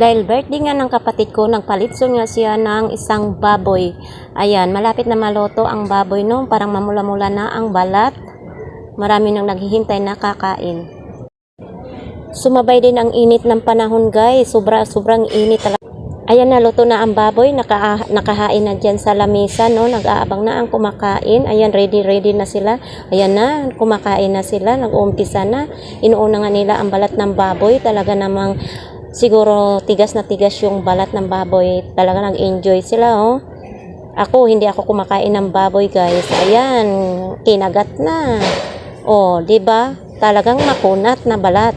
Dahil birthday nga ng kapatid ko, nagpalitson nga siya ng isang baboy. Ayan, malapit na maloto ang baboy no, parang mamula-mula na ang balat. Marami nang naghihintay na kakain. Sumabay din ang init ng panahon guys, sobra sobrang init talaga. Ayan na, luto na ang baboy, naka, nakahain na dyan sa lamesa, no? Nag-aabang na ang kumakain. Ayan, ready, ready na sila. Ayan na, kumakain na sila, nag-uumpisa na. Inuuna nga nila ang balat ng baboy. Talaga namang, siguro tigas na tigas yung balat ng baboy. Talaga nag-enjoy sila, oh. Ako, hindi ako kumakain ng baboy, guys. Ayan, kinagat na. Oh, 'di ba? Talagang makunat na balat.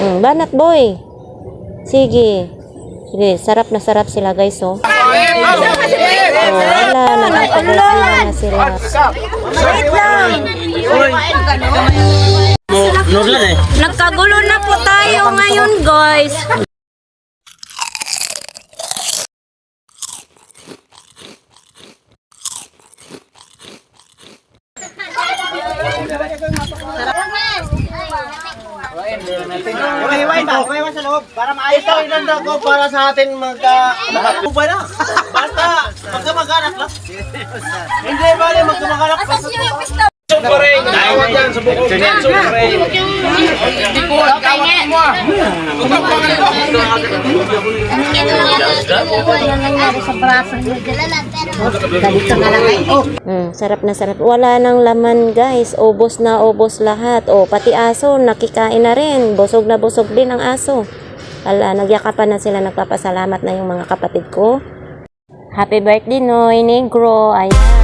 Mm, banat boy. Sige. Sige, sarap na sarap sila guys, oh. Oh, wala, nakapaglakihan na sila. Nurlan Na po tayo ngayon, guys. Hiwa-hiwain ba? Hiwa-hiwain sa loob para maayos. Ito inanda ko para sa atin magka... Magka na. Basta magkamag-anak lang. Hindi bali magkamag-anak. Sumparing, tawag yan sa bukod yan, sumparing. Mm, sarap na sarap. Wala nang laman, guys. Ubos na ubos lahat. O, pati aso, nakikain na rin. Busog na busog din ang aso. Ala, nagyakapan na sila. Nagpapasalamat na yung mga kapatid ko. Happy birthday, Noy Negro. Ayan.